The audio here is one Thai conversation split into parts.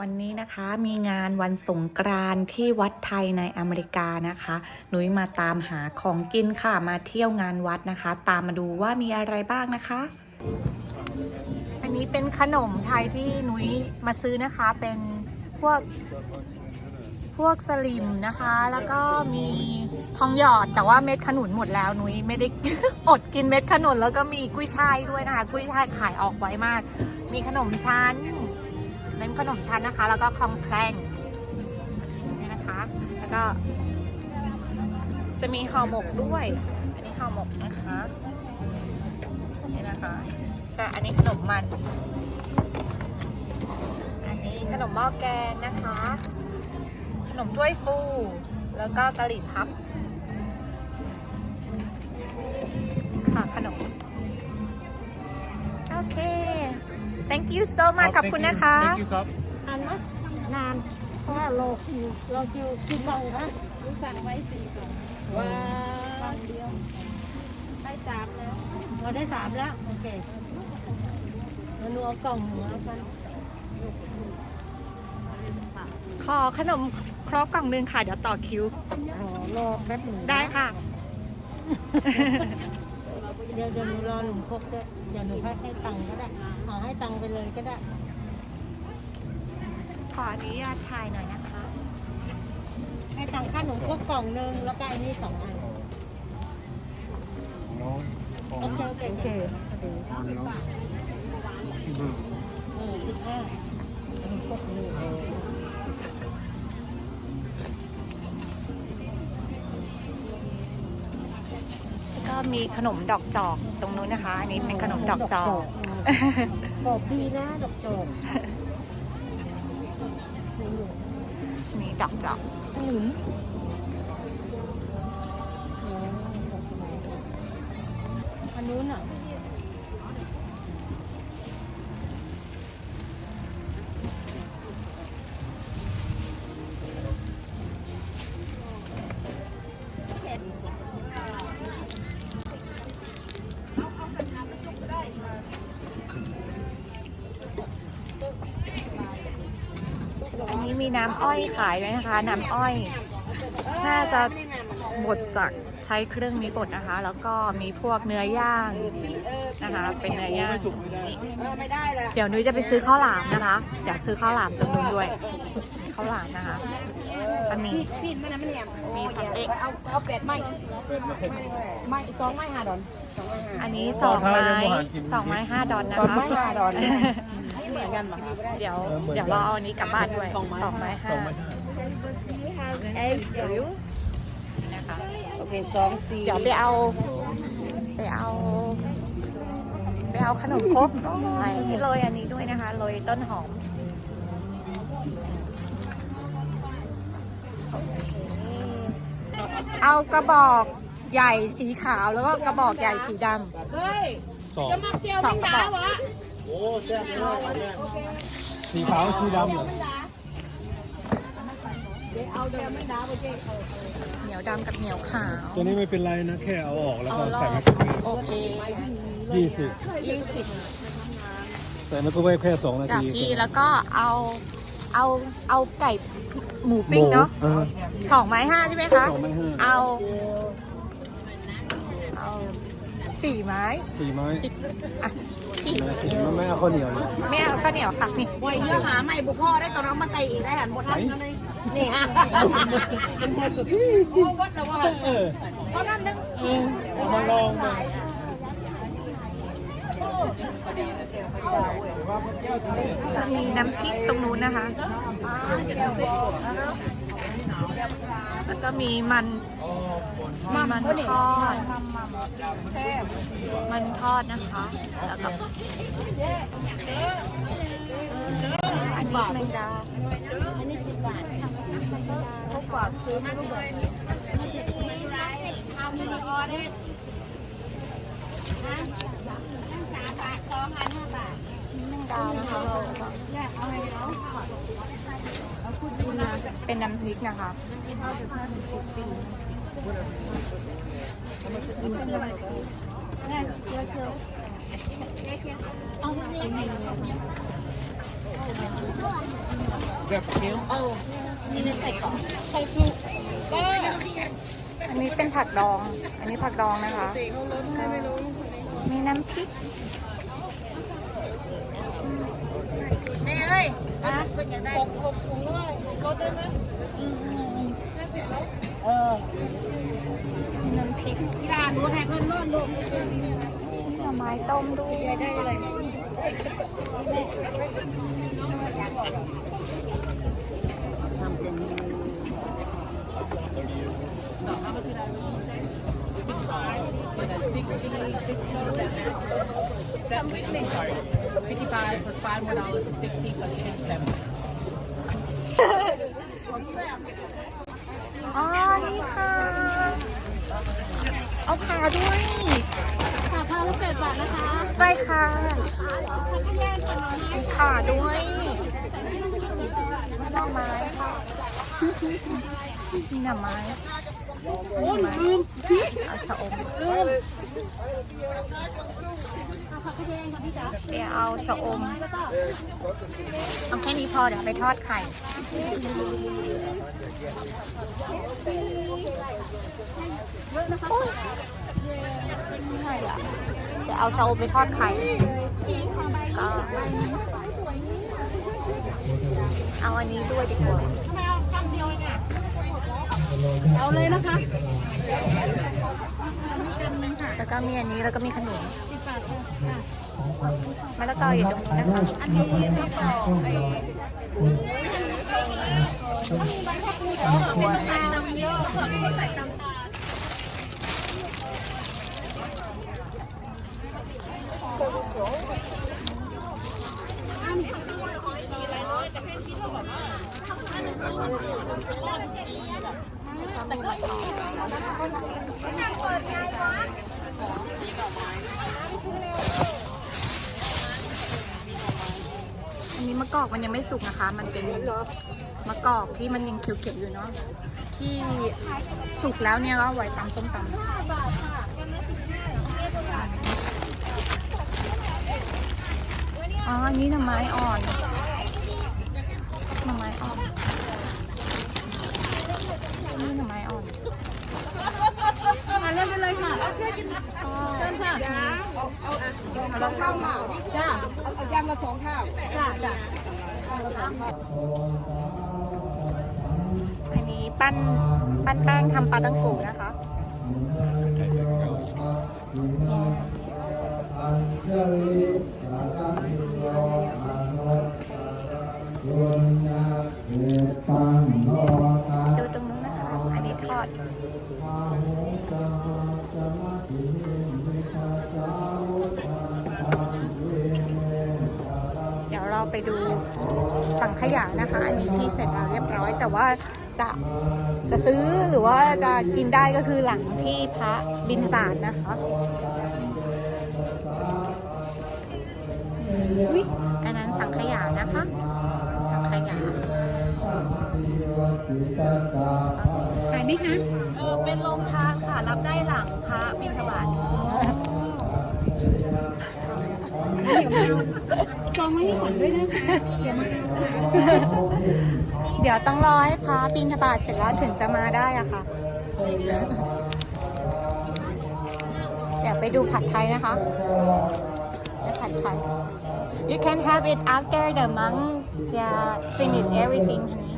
วันนี้นะคะมีงานวันสงกรานต์ที่วัดไทยในอเมริกานะคะ หนุยมาตามหาของกินค่ะมาเที่ยวงานวัดนะคะ ตามมาดูว่ามีอะไรบ้างนะคะ อันนี้เป็นขนมไทยที่หนุยมาซื้อนะคะเป็นพวกพวกสลิมนะคะ แล้วก็มีทองหยอดแต่ว่าเม็ดขนุนหมดแล้วหนุ้ยไม่ได้อดกินเม็ดขนุนแล้วก็มีกุ้ยช่ายด้วยนะคะ กุ้ยช่ายขายออกไว้มาก มีขนมชั้น เป็นขนมชั้นนะคะ แล้วก็คองแครงนี่นะคะ แล้วก็จะมีห่อหมกด้วย อันนี้ห่อหมกนะคะนี่นะคะแต่อันนี้ขนมมัน อันนี้ขนมหม้อแกงนะคะ ขนมถ้วยฟู แล้วก็กะหรี่พับ thank you so much ขอบคุณนะคะ Thank you ครับนานไหมนานเพราะว่ารอคิวรอคิวคิวกล่องนะรู้สั่งไว้สี่กล่องว้าวเดียวได้สามแล้วเราได้สามแล้ว โอเคแล้วหนูเอากล่องหนูแล้วกันขอขนมครกกล่องหนึงค่ะ เดี๋ยวต่อคิว อ๋อรอแป๊บหนึ่งได้ค่ะ เดี๋ยวเดี๋ยวหนูรอหนูพกด้วยเดี๋ยวหนูให้ให้ตังค์ก็ได้หาให้ตังค์ไปเลยก็ได้ ขออนุญาตถ่ายหน่อยนะคะ ให้ตังค่าหนูพกกล่องหนึงแล้วก็อันนี้สองอันโอเคโอเคโอเคเออสิบห้าอันนี้พกหนึ่ง มีขนมดอกจอกตรงนู้นนะคะ อันนี้เป็นขนมดอกจอกดอกดีนะดอกจอกนี่ดอกจอกขนุน มีน้ำอ้อยขายด้วยนะคะ น้ำอ้อย น่าจะบดจากใช้เครื่องนี้บดนะคะ แล้วก็มีพวกเนื้อย่างนะคะ เป็นเนื้อย่างนี่เดี๋ยวนุ้ยจะไปซื้อข้าวหลามนะคะ อยากซื้อข้าวหลามตรงนู้นด้วยข้าวหลามนะคะอันนี้ปีนมันนะมันแหนมมีสองเอกเอาเอาเป็ดไมไม่สองไม้ห้าดอนอันนี้สองไม้สองไม้ห้าดอนนะคะ เหมือนกันปะเดี๋ยวเดี๋ยวเราเอาอันนี้กลับบ้านด้วยสองไม้ห้านะคะโอเคสองสี่เดี๋ยวไปเอา ไปเอา ไปเอาขนมครกด้วยโรยอันนี้ด้วยนะคะโรยต้นหอมโอเคเอากระบอกใหญ่สีขาวแล้วก็กระบอกใหญ่สีดเฮ้ยสอง จะมาเกี่ยวำสองกระ บอกโอ้แซ่บเลยสีขาวสีดำเหรอเอาเดี๋ยวไม่ด่าไปเจ๊เหนียวดำกับเหนียวขาว ตัวนี้ไม่เป็นไรนะแค่เอาออกแล้วก็เอาลอใส่กไมโครเวฟโอเคยี่สิบยี่สิบใส่ไมโครเวฟแค่สองนาจากทีพี่แล้วก็เอาเอาเอาไก่หมูปิ้งเนาะออ สองไม้ห้าใช่ไหมคะ สองไม้ห้า เอาเอา สี่ไม้สี่ไม้สิบอะพี่นะสี่ไม้ไม่เอาข้าวเหนียวเลยไม่เอาข้าวเหนียวค่ะนี่ปล่อยเนื้อหาใหม่บุกพ่อได้ตอนนั้นมาใส่อีกได้หันหมดทันเลยนี่ฮะโอ้วัดแล้วว่าเออตอนนั้นนึงเออเอามาลองเลยมีน้ำพริกตรงนู้นนะคะ แล้วก็มีมันมีมันทอดมันทอดนะคะ แล้วก็อันนี้แมงดาอันนี้สิบบาทเขาฝากซื้อไม่รู้แบบเอามีดีออเดอร์นะสามบาทสองพันห้าบาทแมงดานะคะแยก เป็นน้ำพริกนะคะเนี่ยเดี๋ยวเดี๋ยวเอาไปเลยอันนี้เป็นผักดอง อันนี้ผักดองนะคะ มีน้ำพริก นี่เอ้ยอะเป็นยังไงหกหกถุงเลยลดได้ไหมเออมีน้ำพริกกีฬาหนูให้เพื่อนร่วมดูมีหน่อไม้ต้มด้วยได้เลย 55 plus five more dollars is 60 plus 10 70. อ๋อ นี่ค่ะ เอาขาด้วยค่ะข้าวละแปดบาทนะคะได้ค่ะข้าวแยกก่อนนะขาด้วยหน่อไม้ค่ะมีหน่อไม้หน่อไม้เอาชะอม เดี๋ยวเอาชะอม เอาแค่นี้พอเดี๋ยวไปทอดไข่ อุ๊ยไม่ใช่ละเดี๋ยวเอาชะอมไปทอดไข่ ก็ เอาอันนี้ด้วยดีกว่าเอาเลยนะคะ แล้วก็มีอันนี้แล้วก็มีขนม มะละกออยู่ตรงนี้นะคะอันนี้มะละกออัน อันนี้มะกอกมันยังไม่สุกนะคะ มันเป็นมะกอกที่มันยังเขียวๆอยู่เนาะ ที่สุกแล้วเนี่ยก็ไว้ตำส้มตำอ๋อ อันนี้หน่อไม้อ่อน หน่อไม้อ่อนอันนี่หน่อไม้อ่อน มาเล่นไปเลยค่ะเชิญค่ะ เอาแล้วข้าวเหมา จ้า เอายำละสองข้าว จ้าจ้า อันนี้ปั้นปั้นแป้งทำปลาตังโกนะคะ ดี๋ยวเราไปดูสังขยานะคะ อันนี้ที่เสร็จแล้วเรียบร้อย แต่ว่าจะจะซื้อหรือว่าจะกินได้ก็คือหลังที่พระบินบาตนะคะอุ๊ยอันนั้นสังขยานะคะ สังขยาขายไหมคะเออเป็นโรงทานค่ะ รับได้หลังพระบิณฑบาตจ องไว้ให้ก่อนด้วยนะคะเดี๋ยวมาเอาเดี๋ยวต้องรอให้พระบินทบาทเสร็จแล้วถึงจะมาได้อะค่ะ เดี๋ยวไปดูผัดไทยนะคะไปผัดไทย you can have it after the monk yeah finish everything honey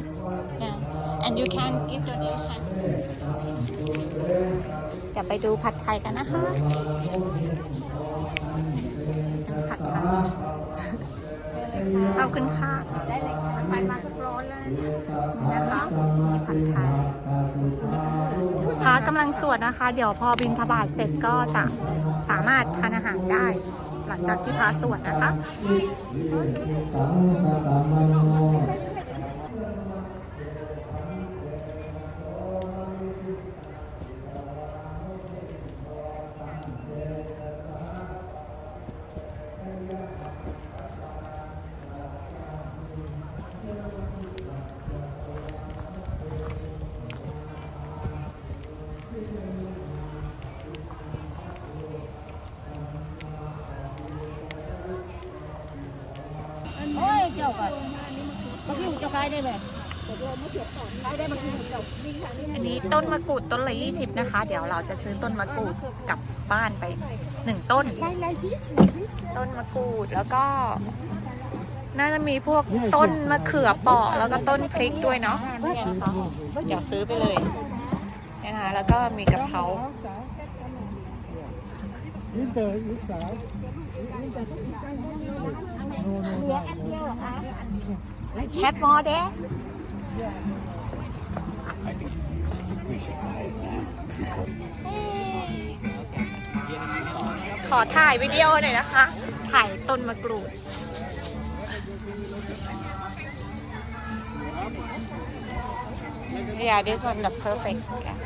yeah and you can give donation เดี๋ยวไปดูผัดไทยกันนะคะ ผัดไทย ขอบคุณค่าได้เลยไปมาสักร้อนแล้วนะคะมีผัดไทยพระกำลังสวดนะคะ เดี๋ยวพอบินทบาทเสร็จก็จะสามารถทานอาหารได้ หลังจากที่พระสวดนะคะ เกี่ยวกันขายได้ไหมอันนี้ต้นมะกรูดต้นละ20นะคะ เดี๋ยวเราจะซื้อต้นมะกรูดกลับบ้านไปหนึ่งต้น ต้นมะกรูดแล้วก็ น่าจะมีพวกต้นมะเขือเปาะแล้วก็ต้นพริกด้วยเนาะเดี๋ยวซื้อไปเลยเนี่ยนะคะแล้วก็มีกะเพรา ยิ้มเจอยิ้มสาวแฮปมอเด้ขอถ่ายวิดีโอหน่อยนะคะ ถ่ายต้นมะกรูด Yeah, this one the perfect. Yeah.